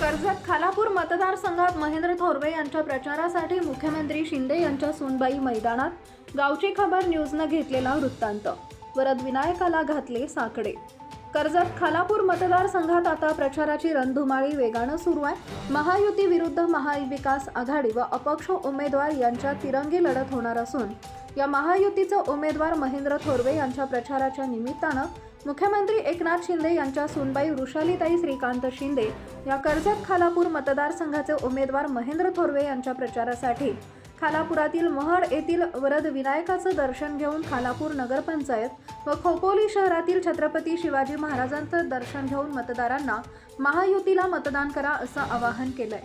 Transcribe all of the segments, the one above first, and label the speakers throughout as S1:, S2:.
S1: कर्जत खालापूर मतदारसंघात महेंद्र थोरवे यांच्या प्रचारासाठी मुख्यमंत्री शिंदे यांच्या सोनबाई मैदानात. गावची खबर न्यूजनं घेतलेला वृत्तांत. वरद विनायकाला घातले साकडे. कर्जत खालापूर मतदारसंघात आता प्रचाराची रणधुमाळी वेगानं सुरू आहे. महायुती विरुद्ध महाविकास आघाडी व अपक्ष उमेदवार यांच्या तिरंगी लढत होणार असून या महायुतीचे उमेदवार महेंद्र थोरवे यांच्या प्रचाराच्या निमित्तानं मुख्यमंत्री एकनाथ शिंदे यांच्या सुनबाई वृषालीताई श्रीकांत शिंदे या कर्जत खालापूर मतदारसंघाचे उमेदवार महेंद्र थोरवे यांच्या प्रचारासाठी खालापुरातील महड येथील वरद विनायकाचं दर्शन घेऊन खालापूर नगरपंचायत व खोपोली शहरातील छत्रपती शिवाजी महाराजांचं दर्शन घेऊन मतदारांना महायुतीला मतदान करा असं आवाहन केलंय.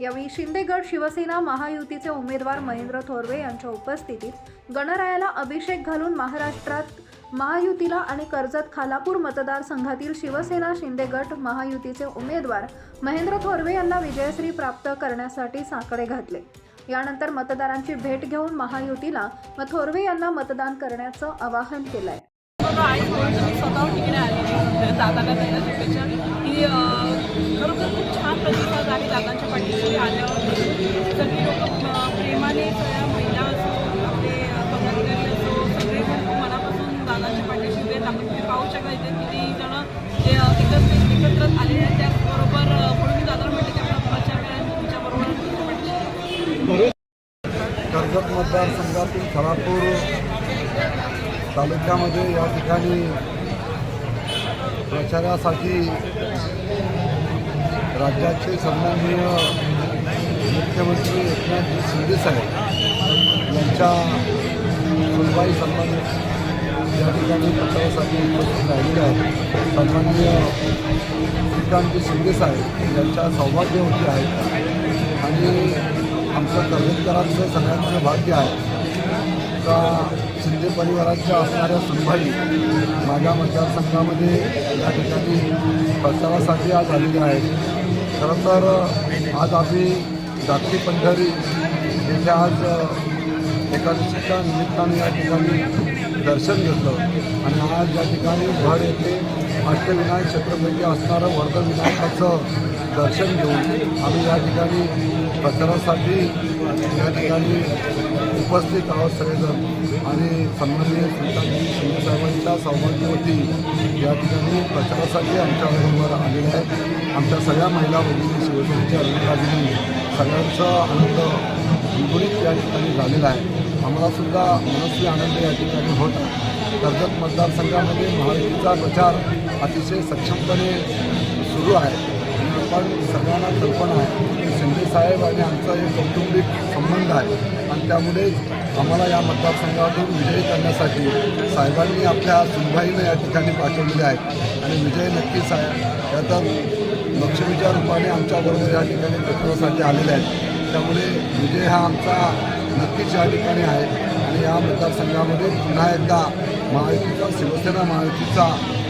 S1: यावेळी शिंदेगड शिवसेना महायुतीचे उमेदवार महेंद्र थोरवे यांच्या उपस्थितीत गणरायाला अभिषेक घालून महाराष्ट्रात महायुतीला आणि कर्जत खालापूर मतदारसंघातील शिवसेना शिंदेगट महायुतीचे उमेदवार महेंद्र थोरवे यांना विजयश्री प्राप्त करण्यासाठी साकडे घातले. यानंतर मतदारांची भेट घेऊन महायुतीला व थोरवे यांना मतदान करण्याचं आवाहन केलंय.
S2: बघा आई तिकडे आलेली दादाला द्यायला शुभेच्छा. की खरोखर खूप छान प्रतिसाद आहे दादांच्या पाठीशी आल्यावर. सगळी लोक
S3: मतदारसंघातील खरापूर तालुक्यामध्ये या ठिकाणी प्रचारासाठी राज्याचे सन्माननीय मुख्यमंत्री एकनाथजी शिंदेसाहेब यांच्या सुनबाई सन्मान या ठिकाणी प्रचारासाठी उपस्थित राहिलेले आहेत. सन्माननीय एकनाथजी शिंदेसाहेब यांच्या सौभाग्यवती आहेत. आणि आमचं कर्जतकरांचं सगळ्यांचं भाग्य आहे. का शिंदे परिवाराच्या असणाऱ्या सुनबाई माझ्या मतदारसंघामध्ये या ठिकाणी प्रचारासाठी आज आलेल्या आहेत. खरं तर आज आम्ही जागती पंढरी येथे आज एकादशीच्या निमित्ताने या ठिकाणी दर्शन घेतलं. आणि आज या ठिकाणी घर येथे अष्टविनायक छत्रपती असणारं वर्धविनायकाचं दर्शन घेऊन आम्ही या ठिकाणी प्रचारासाठी या ठिकाणी उपस्थित आहोत सगळेजण. आणि सन्माननीय सुलतानजी शिंदेसाहेबांच्या सौभाग्यवती या ठिकाणी प्रचारासाठी आमच्याबरोबर आलेले आहेत. आमच्या सगळ्या महिला भगिनी शिवसेनेच्या रणरागिनी सगळ्यांचा आनंद विपरीत या ठिकाणी झालेला आहे. आम्हालासुद्धा मनस्वी आनंद या ठिकाणी होता कर्जत मतदारसंघामध्ये महायुतीचा प्रचार अतिशय सक्षमपणे सुरू आहे. पण सगळ्यांना कल्पना आहे की शिंदेसाहेब आणि आमचा एक कौटुंबिक संबंध आहे. आणि त्यामुळे आम्हाला या मतदारसंघातून विजयी करण्यासाठी साहेबांनी आपल्या सुनबाईनं या ठिकाणी पाठवलेले आहेत. आणि विजय नक्कीच आहे. याचा लक्ष्मीच्या रूपाने आमच्याबरोबर या ठिकाणी प्रचारासाठी आलेले आहेत. त्यामुळे विजय हा आमचा नक्कीच या ठिकाणी आहे. आणि या मतदारसंघामध्ये पुन्हा एकदा महायुतीचा शिवसेना महायुतीचा